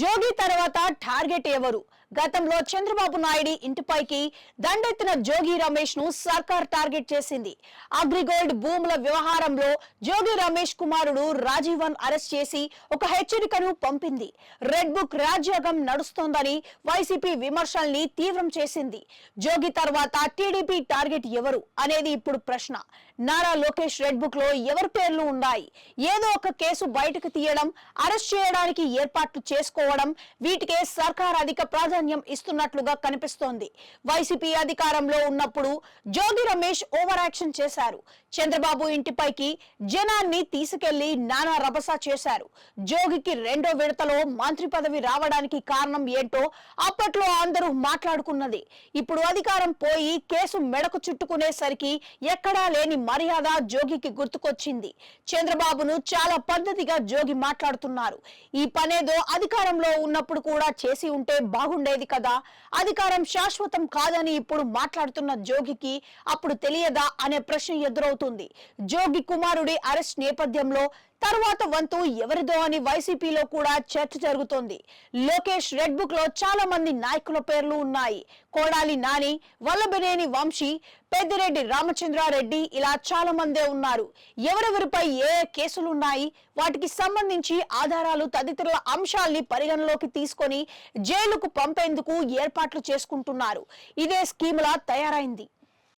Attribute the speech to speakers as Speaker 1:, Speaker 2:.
Speaker 1: జోగి తర్వాత టార్గెట్ ఎవరు? గతంలో చంద్రబాబు నాయుడు ఇంటిపైకి దండెత్తిన జోగి రమేష్ను సర్కార్ టార్గెట్ చేసింది. అగ్రిగోల్డ్ భూముల వ్యవహారంలో జోగి రమేష్ కుమారుడు రాజీవన్ అరెస్ట్ చేసి ఒక హెచ్చరికను పంపింది. రెడ్ బుక్ రాజ్యాంగం నడుస్తోందని వైసీపీ విమర్శల్ని తీవ్రం చేసింది. జోగి తర్వాత టీడీపీ టార్గెట్ ఎవరు అనేది ఇప్పుడు ప్రశ్న. నారా లోకేష్ రెడ్ బుక్లో ఎవరి పేర్లు ఉన్నాయి? ఏదో ఒక కేసు బయటకు తీయడం అరెస్ట్ చేయడానికి ఏర్పాట్లు చేసుకోవడం వీటికే సర్కార్ అధిక ప్రాధాన్యం ఇస్తున్నట్లుగా కనిపిస్తోంది. వైసీపీ అధికారంలో ఉన్నప్పుడు జోగి రమేష్ ఓవర్ యాక్షన్ చేశారు. చంద్రబాబు ఇంటిపైకి జనాన్ని తీసుకెళ్ళి నానా రభస చేశారు. జోగికి రెండో విడతలో మంత్రి పదవి రావడానికి కారణం ఏంటో అప్పట్లో అందరూ మాట్లాడుకున్నది. ఇప్పుడు అధికారం పోయి కేసు మెడకు చుట్టుకునేసరికి ఎక్కడా లేని మర్యాద జోగికి గుర్తుకొచ్చింది. చంద్రబాబును చాలా పద్ధతిగా జోగి మాట్లాడుతున్నారు. ఈ పనేదో అధికారంలో ఉన్నప్పుడు కూడా చేసి ఉంటే ఉండేది కదా? అధికారం శాశ్వతం కాదని ఇప్పుడు మాట్లాడుతున్న జోగికి అప్పుడు తెలియదా అనే ప్రశ్న ఎదురవుతుంది. జోగి కుమారుడి అరెస్ట్ నేపథ్యంలో తర్వాత వంతు ఎవరిదో అని వైసీపీలో కూడా చర్చ జరుగుతోంది. లోకేష్ రెడ్ బుక్లో చాలా మంది నాయకుల పేర్లు ఉన్నాయి. కోడాలి నాని వల్లభనేని వంశీ పెద్దిరెడ్డి రామచంద్రారెడ్డి ఇలా చాలా మందే ఉన్నారు. ఎవరెవరిపై ఏ కేసులు ఉన్నాయి వాటికి సంబంధించి ఆధారాలు తదితరుల అంశాల్ని పరిగణలోకి తీసుకొని జైలుకు పంపేందుకు ఏర్పాట్లు చేసుకుంటున్నారు. ఇదే స్కీమ్లా తయారైంది.